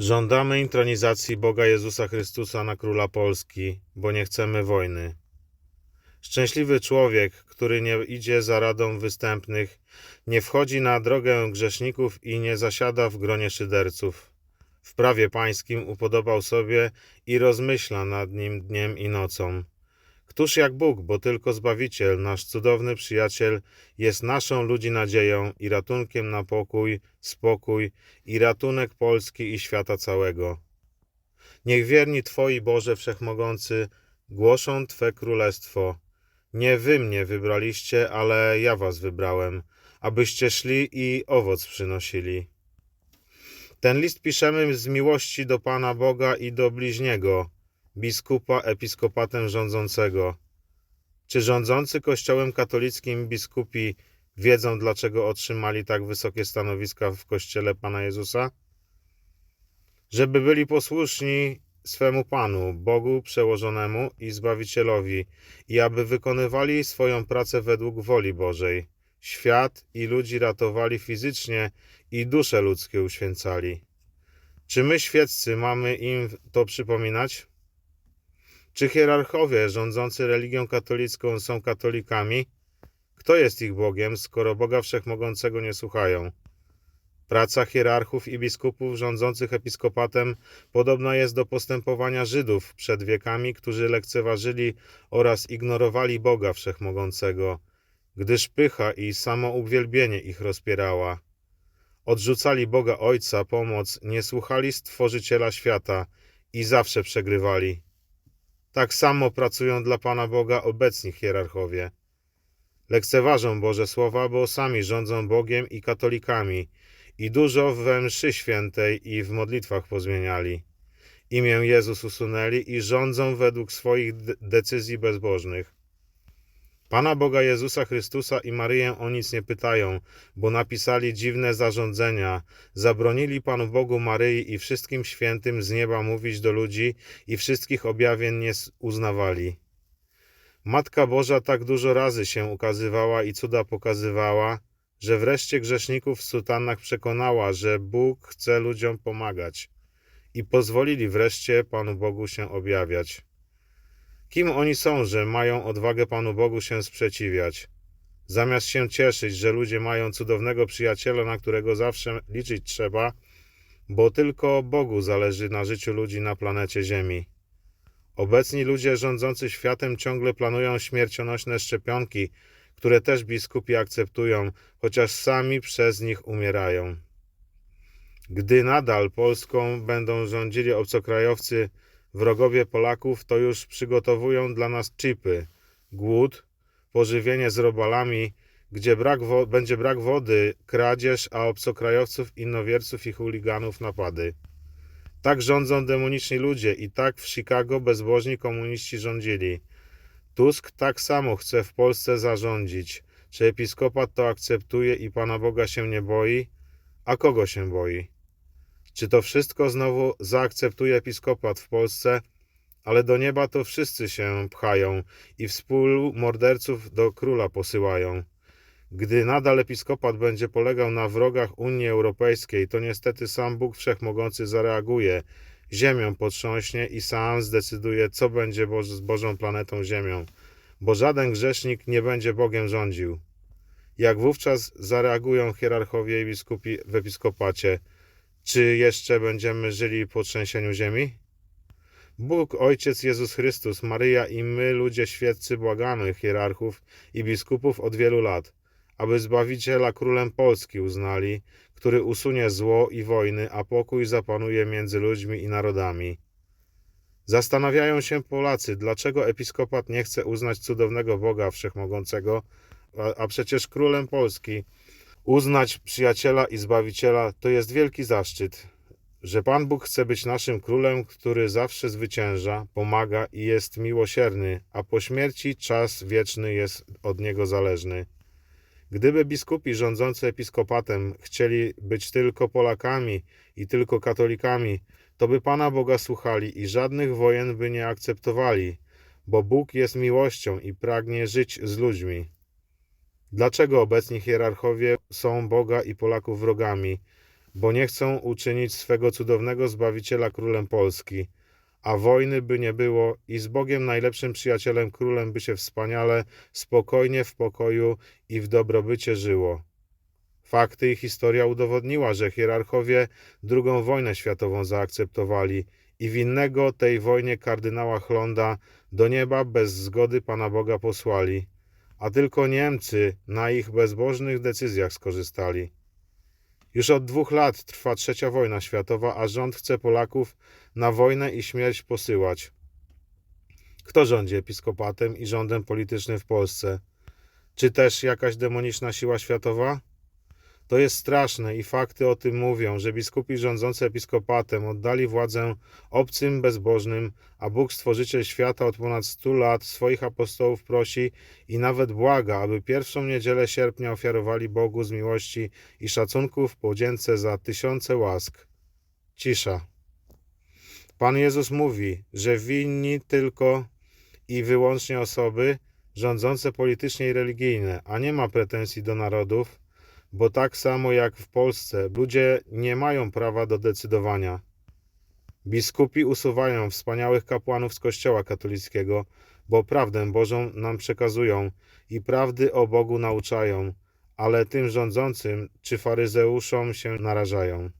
Żądamy intronizacji Boga Jezusa Chrystusa na króla Polski, bo nie chcemy wojny. Szczęśliwy człowiek, który nie idzie za radą występnych, nie wchodzi na drogę grzeszników i nie zasiada w gronie szyderców. W prawie pańskim upodobał sobie i rozmyśla nad nim dniem i nocą. Któż jak Bóg, bo tylko Zbawiciel, nasz cudowny przyjaciel, jest naszą ludzi nadzieją i ratunkiem na pokój, spokój i ratunek Polski i świata całego. Niech wierni Twoi Boże Wszechmogący głoszą Twe królestwo. Nie Wy mnie wybraliście, ale ja Was wybrałem, abyście szli i owoc przynosili. Ten list piszemy z miłości do Pana Boga i do bliźniego, biskupa episkopatem rządzącego. Czy rządzący Kościołem katolickim biskupi wiedzą, dlaczego otrzymali tak wysokie stanowiska w Kościele Pana Jezusa? Żeby byli posłuszni swemu Panu, Bogu przełożonemu i Zbawicielowi, i aby wykonywali swoją pracę według woli Bożej. Świat i ludzi ratowali fizycznie i dusze ludzkie uświęcali. Czy my, świeccy, mamy im to przypominać? Czy hierarchowie rządzący religią katolicką są katolikami? Kto jest ich Bogiem, skoro Boga Wszechmogącego nie słuchają? Praca hierarchów i biskupów rządzących episkopatem podobna jest do postępowania Żydów przed wiekami, którzy lekceważyli oraz ignorowali Boga Wszechmogącego, gdyż pycha i samouwielbienie ich rozpierała. Odrzucali Boga Ojca, pomoc, nie słuchali Stworzyciela świata i zawsze przegrywali. Tak samo pracują dla Pana Boga obecni hierarchowie. Lekceważą Boże Słowa, bo sami rządzą Bogiem i katolikami i dużo we mszy świętej i w modlitwach pozmieniali. Imię Jezus usunęli i rządzą według swoich de- decyzji bezbożnych. Pana Boga Jezusa Chrystusa i Maryję o nic nie pytają, bo napisali dziwne zarządzenia, zabronili Panu Bogu Maryi i wszystkim świętym z nieba mówić do ludzi i wszystkich objawień nie uznawali. Matka Boża tak dużo razy się ukazywała i cuda pokazywała, że wreszcie grzeszników w sutannach przekonała, że Bóg chce ludziom pomagać i pozwolili wreszcie Panu Bogu się objawiać. Kim oni są, że mają odwagę Panu Bogu się sprzeciwiać? Zamiast się cieszyć, że ludzie mają cudownego przyjaciela, na którego zawsze liczyć trzeba, bo tylko Bogu zależy na życiu ludzi na planecie Ziemi. Obecni ludzie rządzący światem ciągle planują śmiercionośne szczepionki, które też biskupi akceptują, chociaż sami przez nich umierają. Gdy nadal Polską będą rządzili obcokrajowcy, wrogowie Polaków, to już przygotowują dla nas chipy, głód, pożywienie z robalami, gdzie brak będzie brak wody, kradzież, a obcokrajowców, innowierców i chuliganów napady. Tak rządzą demoniczni ludzie i tak w Chicago bezbożni komuniści rządzili. Tusk tak samo chce w Polsce zarządzić. Czy episkopat to akceptuje i Pana Boga się nie boi? A kogo się boi? Czy to wszystko znowu zaakceptuje episkopat w Polsce? Ale do nieba to wszyscy się pchają i współmorderców do króla posyłają. Gdy nadal episkopat będzie polegał na wrogach Unii Europejskiej, to niestety sam Bóg Wszechmogący zareaguje, ziemią potrząśnie i sam zdecyduje, co będzie z Bożą planetą Ziemią, bo żaden grzesznik nie będzie Bogiem rządził. Jak wówczas zareagują hierarchowie i biskupi w episkopacie? Czy jeszcze będziemy żyli po trzęsieniu ziemi? Bóg, Ojciec Jezus Chrystus, Maryja i my, ludzie świeccy, błagamy hierarchów i biskupów od wielu lat, aby Zbawiciela Królem Polski uznali, który usunie zło i wojny, a pokój zapanuje między ludźmi i narodami. Zastanawiają się Polacy, dlaczego episkopat nie chce uznać cudownego Boga Wszechmogącego, a, a przecież Królem Polski uznać przyjaciela i zbawiciela to jest wielki zaszczyt, że Pan Bóg chce być naszym królem, który zawsze zwycięża, pomaga i jest miłosierny, a po śmierci czas wieczny jest od niego zależny. Gdyby biskupi rządzący episkopatem chcieli być tylko Polakami i tylko katolikami, to by Pana Boga słuchali i żadnych wojen by nie akceptowali, bo Bóg jest miłością i pragnie żyć z ludźmi. Dlaczego obecni hierarchowie są Boga i Polaków wrogami? bo nie chcą uczynić swego cudownego Zbawiciela królem Polski, a wojny by nie było i z Bogiem najlepszym przyjacielem królem by się wspaniale, spokojnie w pokoju i w dobrobycie żyło. Fakty i historia udowodniła, że hierarchowie drugą wojnę światową zaakceptowali i winnego tej wojnie kardynała Chlonda do nieba bez zgody Pana Boga posłali, a tylko Niemcy na ich bezbożnych decyzjach skorzystali. Już od dwóch lat trwa trzecia wojna światowa, a rząd chce Polaków na wojnę i śmierć posyłać. Kto rządzi episkopatem i rządem politycznym w Polsce? Czy też jakaś demoniczna siła światowa? To jest straszne i fakty o tym mówią, że biskupi rządzący episkopatem oddali władzę obcym bezbożnym, a Bóg Stworzyciel świata od ponad stu lat swoich apostołów prosi i nawet błaga, aby pierwszą niedzielę sierpnia ofiarowali Bogu z miłości i szacunku w podzięce za tysiące łask. Cisza. Pan Jezus mówi, że winni tylko i wyłącznie osoby rządzące politycznie i religijne, a nie ma pretensji do narodów, bo tak samo jak w Polsce ludzie nie mają prawa do decydowania. Biskupi usuwają wspaniałych kapłanów z Kościoła katolickiego, bo prawdę Bożą nam przekazują i prawdy o Bogu nauczają, ale tym rządzącym czy faryzeuszom się narażają.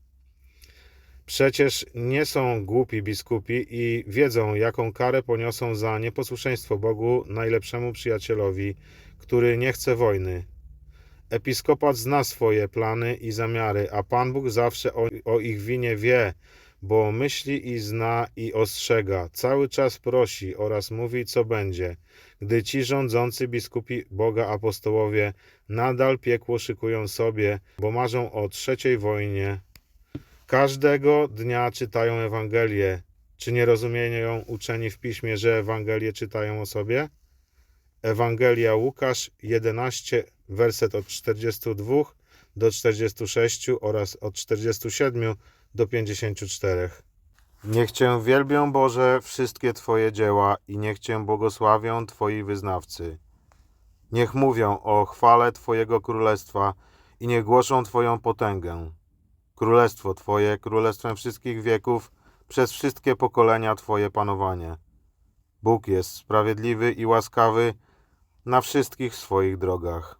Przecież nie są głupi biskupi i wiedzą, jaką karę poniosą za nieposłuszeństwo Bogu najlepszemu przyjacielowi, który nie chce wojny. Episkopat zna swoje plany i zamiary, a Pan Bóg zawsze o, o ich winie wie, bo myśli i zna i ostrzega, cały czas prosi oraz mówi, co będzie, gdy ci rządzący biskupi Boga apostołowie nadal piekło szykują sobie, bo marzą o trzeciej wojnie. Każdego dnia czytają Ewangelię. Czy nie rozumieją uczeni w piśmie, że Ewangelię czytają o sobie? Ewangelia Łukasz 11, werset od 42 do 46 oraz od 47 do 54. Niech Cię wielbią Boże wszystkie Twoje dzieła i niech Cię błogosławią Twoi wyznawcy. Niech mówią o chwale Twojego królestwa i niech głoszą Twoją potęgę. Królestwo Twoje, królestwem wszystkich wieków, przez wszystkie pokolenia Twoje panowanie. Bóg jest sprawiedliwy i łaskawy na wszystkich swoich drogach.